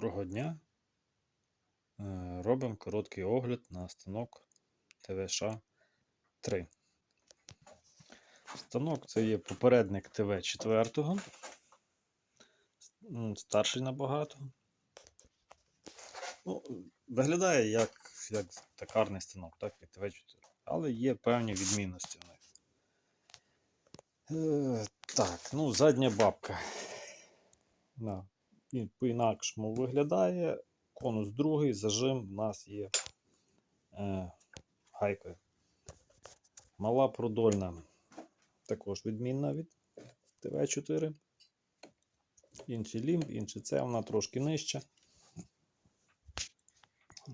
Доброго дня. Е, Робимо короткий огляд на станок ТВШ 3. Станок це є попередник ТВ 4. Старший набагато. Ну, виглядає як, як токарний станок, так, від ТВ 4. Але є певні відмінності в них. Е, так, ну, задня бабка. Він по-інакшому виглядає. Конус другий, зажим у нас є е, гайкою. Мала продольна також відмінна від ТВ4. Інший лімб, інший це, вона трошки нижча.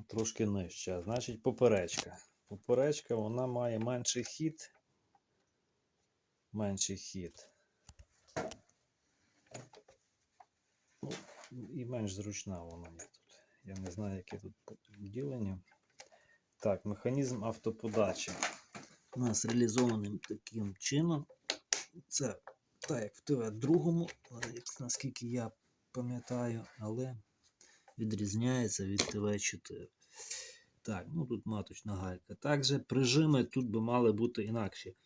Трошки нижча. Значить, поперечка. Поперечка вона має менший хід. Менший хід. І менш зручна вона є тут. Я не знаю, яке тут ділення. Так, механізм автоподачі у нас реалізований таким чином. Це так, як в ТВ другому, наскільки я пам'ятаю, але відрізняється від ТВ4. Так, ну тут маточна гайка. Також прижими тут би мали бути інакші.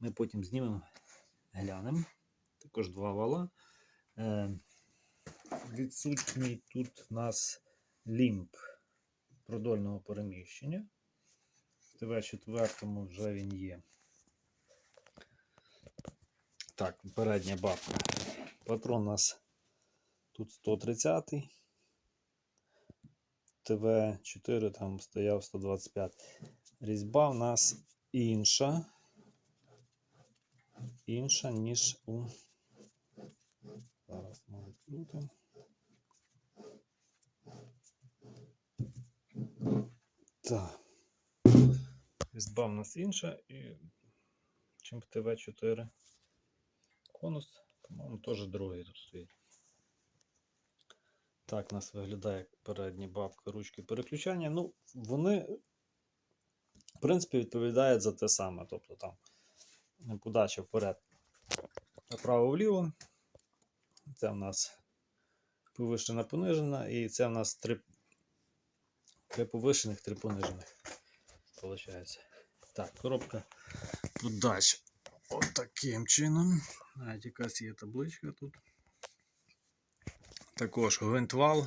Ми потім знімемо, глянемо. Також два вала. Відсутній тут у нас лімб продольного переміщення. В ТВ-4 вже він є. Так, передня бабка. Патрон у нас тут 130 ТВ-4 там стояв 125. Різьба в нас інша. Інша, ніж у. Зараз ми відкрутимо. Так. Різьба в нас інша і чим ТВ4. Конус, по-моєму, теж другий тут стоїть. Так нас виглядає передні бабки ручки переключання. Ну, вони, в принципі, відповідають за те саме. Тобто там подача вперед, направо-вліво. Це в нас повишена понижена, і це в нас три Три повишених, три понижених. Получається. Так, коробка подач отаким чином. Навіть якась є табличка тут. Також гвинтвал,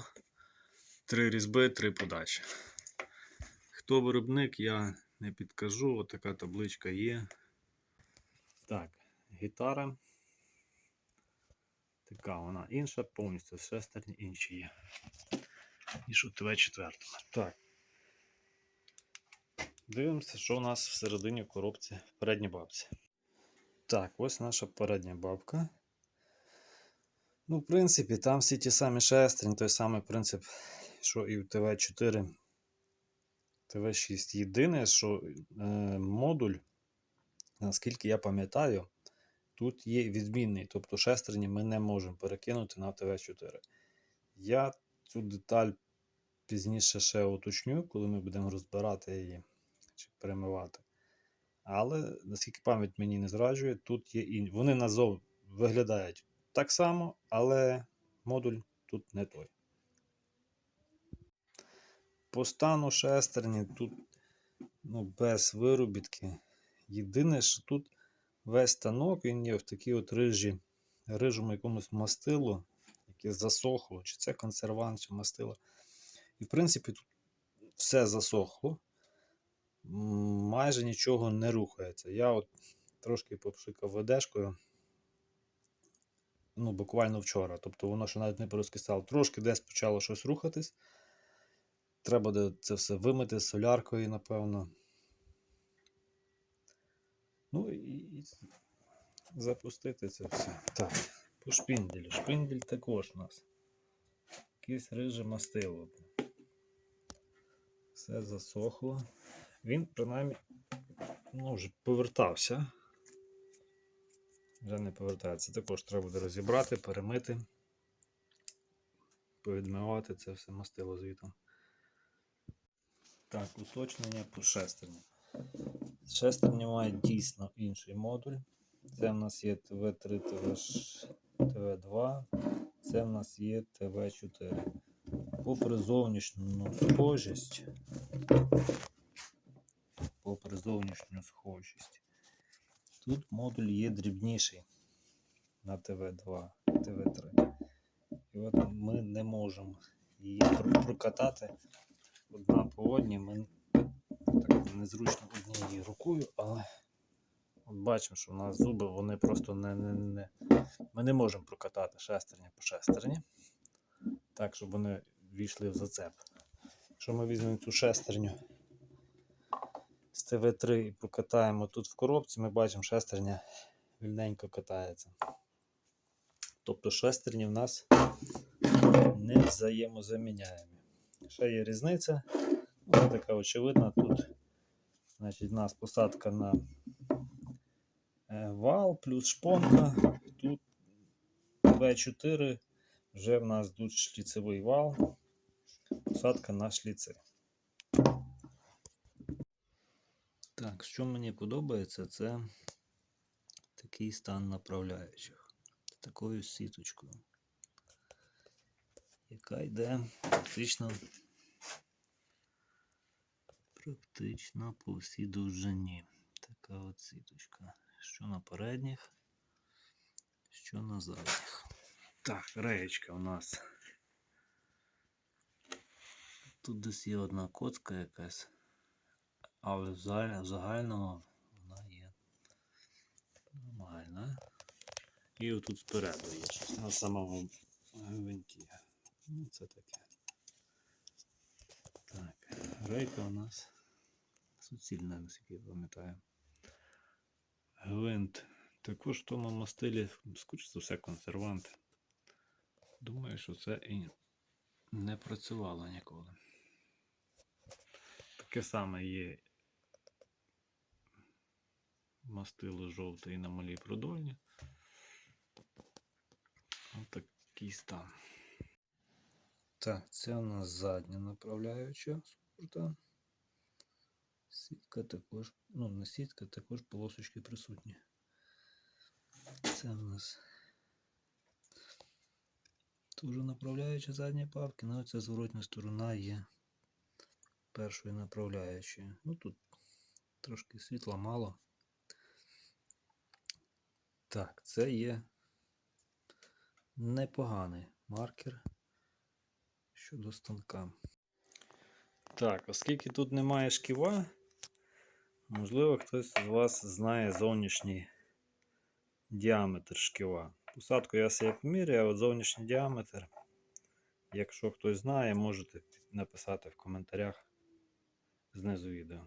три різьби, три подачі. Хто виробник, я не підкажу, отака табличка є. Так, гітара. Така вона інша, повністю шестерні інші є ніж у ТВ-4. Так. Дивимося, що у нас всередині коробці в передній бабці. Так, ось наша передня бабка. Ну, в принципі, там всі ті самі шестерні, той самий принцип, що і в ТВ4, ТВ6. Єдине, що е, модуль, наскільки я пам'ятаю, тут є відмінний. Тобто шестерні ми не можемо перекинути на ТВ4. Я цю деталь пізніше ще уточню, коли ми будемо розбирати її чи перемивати. Але, наскільки пам'ять мені не зраджує, тут є і вони назов виглядають так само, але модуль тут не той. По стану шестерні тут ну, без виробітки. Єдине, що тут весь станок він є в такій от рижі, рижому якомусь мастилу, яке засохло, чи це консервант, чи мастило. І, в принципі, тут все засохло, майже нічого не рухається. Я от трошки попшикав ведешкою, ну, буквально вчора. Тобто воно ще навіть не порозкисало. Трошки десь почало щось рухатись. Треба це все вимити соляркою, напевно. Ну і запустити це все. Так, по шпінделю. Шпіндель також у нас. Якийсь риже мастило все засохло. Він, принаймні, ну, вже повертався. Вже не повертається. Також треба буде розібрати, перемити, повідмивати це все мастило звітом. Так, уточнення по шестерні. Шестерні має дійсно інший модуль. Це в нас є ТВ3, ТВ2, це в нас є ТВ4. Попри зовнішню схожість, попри зовнішню схожість, тут модуль є дрібніший на ТВ2, ТВ3. І от ми не можемо її прокатати одна по одній. Ми так незручно однією рукою, але от бачимо, що у нас зуби вони просто не, не, не. Ми не можемо прокатати шестерня по шестерні, так, щоб вони війшли в зацеп. Якщо ми візьмемо цю шестерню з ТВ3 і прокатаємо тут в коробці, ми бачимо, шестерня вільненько катається. Тобто шестерні в нас не взаємозаміняємі. Ще є різниця. Ось така очевидна. Тут значить, у нас посадка на е, вал плюс шпонка. Тут В4 вже в нас тут шліцевий вал, посадка на шліци. Так, що мені подобається, це такий стан направляючих. З такою сіточкою, яка йде практично, практично по всій довжині. Така от сіточка. Що на передніх, що на задніх. Так, реєчка у нас. Тут десь є одна коцка якась, але в загаль- загальному вона є нормальна. І отут спереду є щось на самому гвинті. Ну, це таке. Так, рейка у нас суцільна, наскільки я пам'ятаю. Гвинт також в тому стилі, скоріше за все, консервант. Думаю, що це і не працювало ніколи. Таке саме є мастило жовте і на малій продольні. Ось такий стан. Так, це у нас задня направляюча спорта. Сітка також, ну не сітка, також полосочки присутні. Це у нас Тоже направляюча задня павки, ну ця зворотня сторона є першою направляючою. Ну тут трошки світла мало. Так, це є непоганий маркер щодо станка. Так, оскільки тут немає шківа, можливо, хтось з вас знає зовнішній діаметр шківа. Посадку я себе поміряю, а от зовнішній діаметр. Якщо хтось знає, можете написати в коментарях знизу відео.